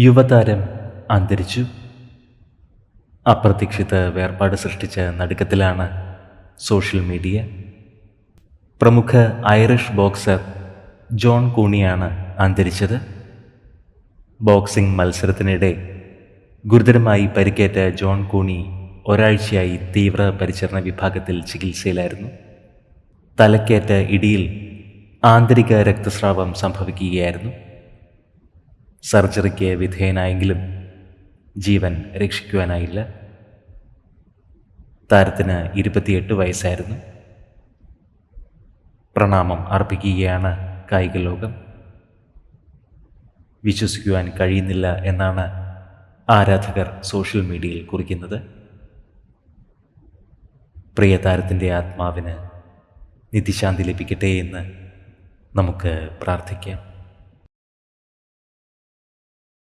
യുവതാരം അന്തരിച്ചു. അപ്രതീക്ഷിത വേർപാട് സൃഷ്ടിച്ച നടുക്കത്തിലാണ് സോഷ്യൽ മീഡിയ. പ്രമുഖ ഐറിഷ് ബോക്സർ ജോൺ കൂണിയാണ് അന്തരിച്ചത്. ബോക്സിംഗ് മത്സരത്തിനിടെ ഗുരുതരമായി പരിക്കേറ്റ ജോൺ കൂണി ഒരാഴ്ചയായി തീവ്ര പരിചരണ വിഭാഗത്തിൽ ചികിത്സയിലായിരുന്നു. തലക്കേറ്റ ഇടിയിൽ ആന്തരിക രക്തസ്രാവം സംഭവിക്കുകയായിരുന്നു. സർജറിക്ക് വിധേയനായെങ്കിലും ജീവൻ രക്ഷിക്കുവാനായില്ല. താരത്തിന് ഇരുപത്തിയെട്ട് വയസ്സായിരുന്നു. പ്രണാമം അർപ്പിക്കുകയാണ് കായിക ലോകം വിശ്വസിക്കുവാൻ കഴിയുന്നില്ല എന്നാണ് ആരാധകർ സോഷ്യൽ മീഡിയയിൽ കുറിക്കുന്നത്. പ്രിയ താരത്തിന്റെ ആത്മാവിന് നിത്യശാന്തി ലഭിക്കട്ടെ എന്ന് നമുക്ക് പ്രാർത്ഥിക്കാം.